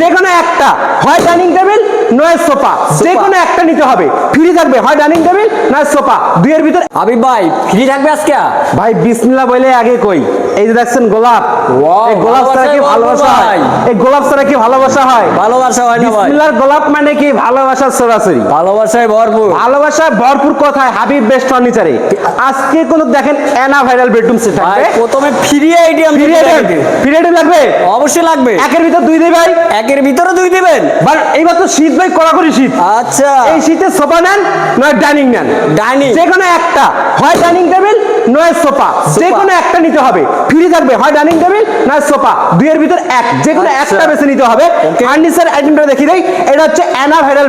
যে কোনো একটা হয় ডাইনিং টেবিল নয় সোফা যে কোনো একটা নিতে হবে। ফ্রি থাকবে হয় ডাইনিং টেবিল নয় সোফা। দুইয়ের ভিতর হাবিব ভাই ফ্রি থাকবে আজকে? ভাই বিসমিল্লাহ বলে আগে কই? এই যে দেখছেন গোলাপ। এই গোলাপ ছাড়া কি ভালোবাসা হয়? এই গোলাপ ছাড়া কি ভালোবাসা হয়? ভালোবাসা হয় না ভাই। বিসমিল্লাহর গোলাপ মানে কি ভালোবাসা সরাসরি? ভালোবাসায় ভরপুর। ভালোবাসায় ভরপুর কথায় হাবিব বেস্ট ফার্নিচারে। আজকে কোন দেখেন এনা ভাইরাল বেডরুম সেট থাকবে। প্রথমে ফ্রি আইডিয়াম পিরিয়ডে লাগবে। অবশ্যই লাগবে। একের ভিতর দুই ভাই। একের ভিতরে দুই দিবেন। বাট এইবার তো শীত ভাই কড়াকড়ি শীত। আচ্ছা। এই শীতে সোফা নেন নয় ডাইনিং নেন। ডাইনিং। যে কোনো একটা। হয় ডাইনিং টেবিল নয় সোফা। যে কোনো একটা নিতে হবে। ফ্রি থাকবে। হয় ডাইনিং টেবিল নয় সোফা। দুইয়ের ভিতর এক। যে কোনো আচ্ছা। একটা বেছে নিতে হবে। ফার্নিচার আইটেমটা দেখি দেই। এটা হচ্ছে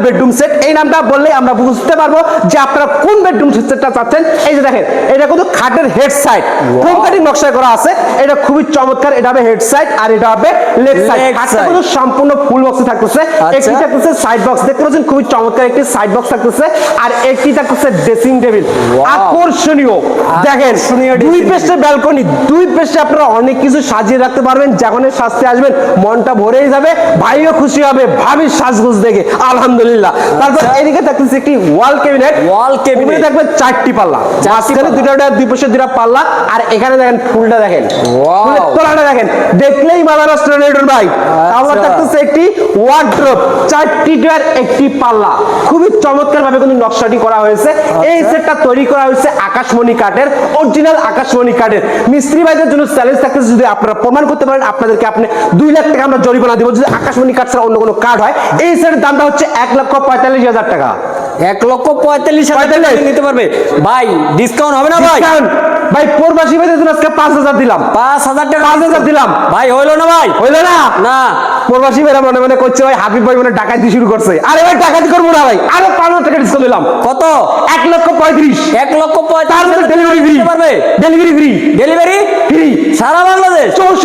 বেডরুম সেট। এই নামটা বললেই আমরা বুঝতে পারব যে আপনারা কোন বেডরুম সেটটা চাচ্ছেন। এই যে দেখেন এটা কিন্তু খাটের হেড সাইড। ফোম কাটিং নকশায় করা আছে। এটা খুবই চমৎকার। এটা হবে হেড সাইড আর এটা হবে লেগ সাইড। খাটটা কিন্তু সম্পূর্ণ ফুল বক্সে থাকতেছে। আচ্ছা। একটি থাকতেছে সাইড বক্স দেখতে পাচ্ছেন খুবই চমৎকার একটি সাইড বক্স থাকতেছে। আর একটি থাকতেছে ড্রেসিং টেবিল আকর্ষণীয়। দেখেন আকর্ষণীয় দুই পেশে ব্যালকনি দুই পেশে আপনারা অনেক কিছু সাজিয়ে রাখতে পারবেন যখন শাস্তে আসবেন মনটা ভরেই যাবে ভাইও খুশি হবে ভাবির সাজগোজ দেখে আলহামদুলিল্লাহ। তারপর আচ্ছা। এদিকে থাকতেছে একটি ওয়াল ক্যাবিনেট। cabinet। উপরে থাকবে চারটি পাল্লা। মাঝখানে। দুটো দুই পাশে দুটা পাল্লা আর এখানে দেখেন ফুলটা দেখেন। তোলাটা দেখেন। দেখলেই মাদার রেস্টুরেন্টের ভাই। আচ্ছা। থাকতেছে একটি ওয়ার্ড্রোপ চারটি ডোয়ার একটি পাল্লা। খুবই চমৎকার ভাবে কিন্তু নকশাটি করা হয়েছে। এই সেটটা তৈরি করা হয়েছে আকাশমণি কাঠের। অরিজিনাল আকাশমণি কাঠের মিস্ত্রি ভাইদের জন্য চ্যালেঞ্জ থাকতেছে যদি আপনারা প্রমাণ করতে পারেন আপনাদেরকে আপনি দুই লাখ টাকা আমরা জরিমানা দিব। যদি আকাশমণি কাঠ ছাড়া অন্য কোনো কাঠ হয় এই সেটের দামটা হচ্ছে এক লক্ষ পঁয়তাল্লিশ হাজার টাকা। এক লক্ষ পঁয়তাল্লিশ হাজার টাকা নিতে পারবে। ভাই ডিসকাউন্ট হবে না ভাই। ভাই প্রবাসী ভাইদের জন্য আজকে পাঁচ হাজার দিলাম। পাঁচ হাজার টাকা পাঁচ হাজার দিলাম। ভাই হইল না ভাই? হইল না? না। প্রবাসী ভাইরা মনে মনে করছে ভাই হাফিফ ভাই মনে ডাকাতি শুরু করছে। আরে ভাই ডাকাতি করব না ভাই। আরও পাঁচ হাজার টাকা ডিসকাউন্ট দিলাম কত? এক লক্ষ পঁয়ত্রিশ। এক লক্ষ পঁয়ত্রিশ delivery free delivery free delivery free সারা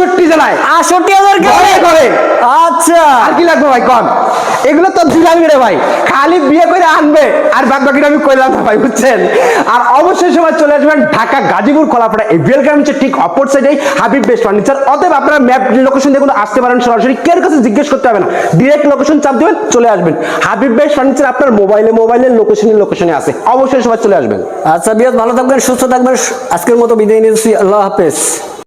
চৌষট্টি জেলায়। আটষট্টি হাজার ঘরে ঘরে। আচ্ছা। আর কি লাগবে ভাই কন? এগুলো তো দিলাম রে ভাই। খালি বিয়ে করে আনবে আর বাদ বাকিটা আমি কইলাম না ভাই বুঝছেন? আর অবশ্যই সময় চলে আসবেন ঢাকা গাজীপুর খোলাপাড়া এই বিয়েলগ্রাম হচ্ছে ঠিক অপর সাইডেই হাবিব বেস্ট ফার্নিচার অতএব আপনারা ম্যাপ লোকেশন দেখুন আসতে পারেন সরাসরি। কের কাছে জিজ্ঞেস করতে হবে না। ডিরেক্ট লোকেশন চাপ দিবেন চলে আসবেন। হাবিব বেস্ট ফার্নিচার আপনার মোবাইলে মোবাইলের লোকেশনে লোকেশনে আছে। অবশ্যই সবাই চলে আসবেন। আচ্ছা ভালো থাকবেন সুস্থ থাকবেন। আজকের মতো বিদায় নিচ্ছি। আল্লাহ হাফেজ।